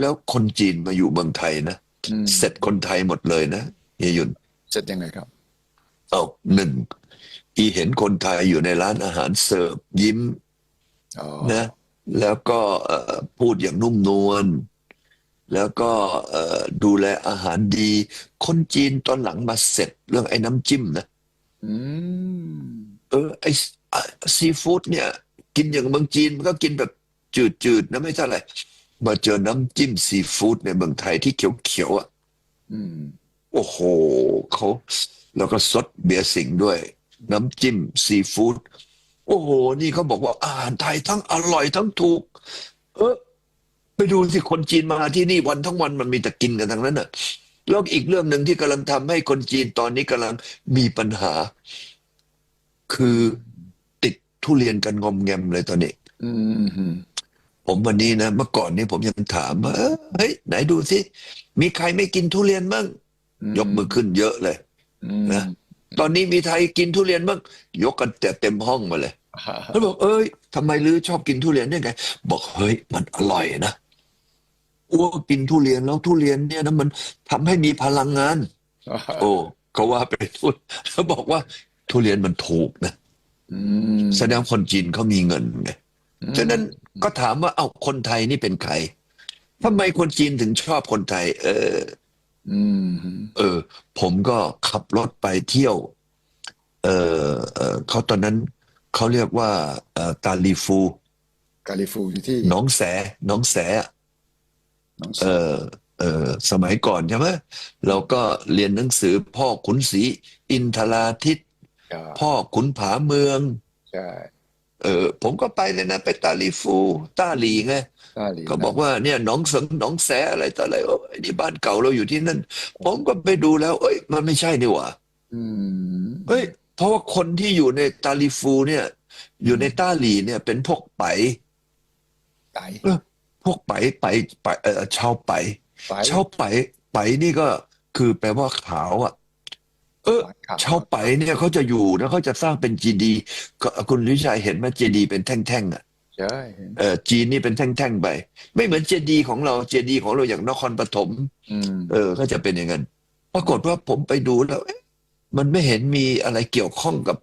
แล้วคนจีนมาอยู่เมืองไทยนะอืมเสร็จคนไทยหมดเลยนะเฮียหยุนเสร็จยังไงครับ เอาหนึ่งอีเห็นคนไทยอยู่ในร้านอาหารเสิร์ฟยิ้มอ๋อนะแล้วก็เอ่อพูดอย่างนุ่มนวลแล้วก็เอ่อดูแลอาหารดี คนจีนตอนหลังมาเสร็จเรื่องไอ้น้ำจิ้มนะอืมเออไอ้ซีฟู้ดเนี่ย กินอย่างเมืองจีนมันก็กินแบบจืดๆนะไม่เท่าไหร่ มาเจอน้ำจิ้มซีฟู้ดในเมืองไทยที่เขียวๆอะอืมโอ้โหเขาแล้วก็ซดเบียร์สิงห์ด้วย น้ำจิ้มซีฟู้ดโอ้โห นี่เขาบอกว่าอาหารไทยทั้งอร่อยทั้งถูก เออไปดูสิคนจีนมาที่นี่วันทั้งวันมันมีแต่กินกันทั้งนั้นน่ะแล้วอีกเรื่องหนึ่งที่กำลังทำให้คนจีนตอนนี้กำลังมีปัญหา คือติดทุเรียนกันงอมแงมเลยตอนนี้อืมอืม ผมวันนี้นะ เมื่อก่อนนี้ผมยังถามว่าเออเฮ้ยไหนดูสิมีใครไม่กินทุเรียนบ้างยกมือขึ้นเยอะเลยอืมนะตอนนี้มีไทยกินทุเรียนบ้างยกกันแต่เต็มห้องมาเลยฮ่าแล้วบอกเอ้ยทำไมลือชอบกินทุเรียนได้ไง บอกเฮ้ยมันอร่อยนะอ้วกกินทุเรียนแล้วทุเรียนเนี่ยนะมันทำให้มีพลังงาน โอ้เขาว่าไปทุนแล้วบอกว่าทุเรียนมันถูกนะอืมแสดงคนจีนเขามีเงินไง ฉะนั้นก็ถามว่าเอ้าคนไทยนี่เป็นใครทำไมคนจีนถึงชอบคนไทย เอออืมเออ ผมก็ขับรถไปเที่ยว เออเออเขาตอนนั้นเขาเรียกว่าเอ่อกาลีฟู กาลิฟูอยู่ที่หน้องแสหน้องแสหนองเออเออสมัยก่อนใช่ไหมเราก็เรียนหนังสือพ่อขุนศรีอินทราทิตใช่พ่อขุนผาเมืองใช่ เออผมก็ไปเลยนะ ไปตาลีฟูต้าหลีไงตาหลีก็บอกว่าเนี่ยหนองเสงหนองแสอะไรต่ออะไรโอ้ยนี่บ้านเก่าเราอยู่ที่นั่น ผมก็ไปดูแล้ว เอ้ย มันไม่ใช่นี่หว่าอืมเฮ้ย เพราะว่าคนที่อยู่ในตาลีฟู เนี่ย อยู่ในต้าหลีเนี่ย เป็นพวกไปไตเออพวกไปไปไปเออชาวไปไตชาวไปไปนี่ก็คือแปลว่าขาวอะ เออครับชาวไปเนี่ยเขาจะอยู่นะเขาจะสร้างเป็นจีดีก็คุณวิชัยเห็นไหมเจดีเป็นแท่งๆอะใช่เห็นเออจีนนี่เป็นแท่งๆไป ไม่เหมือนเจดีของเราเจดีของเราอย่างนครปฐมอืมเออ ก็จะเป็นอย่างนั้นปรากฏว่าผมไปดูแล้วเอ๊ะมันไม่เห็นมีอะไรเกี่ยวข้องกับ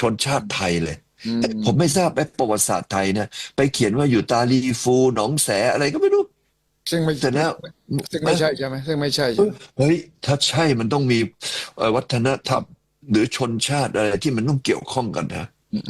ชนชาติไทยเลยอืมเอ๊ะผมไม่ทราบไอ้ประวัติศาสตร์ไทยนะไปเขียนว่าอยู่ตาลีฟูหนองแสอะไรก็ไม่รู้ ซึ่งไม่เสร็จแล้วซึ่งไม่ใช่ใช่ไหมซึ่งไม่ใช่เอใช่อไหมเฮ้ยถ้าใช่มันต้องมีเอ่อวัฒนธรรมหรือชนชาติอะไรที่มันต้องเกี่ยวข้องกันนะ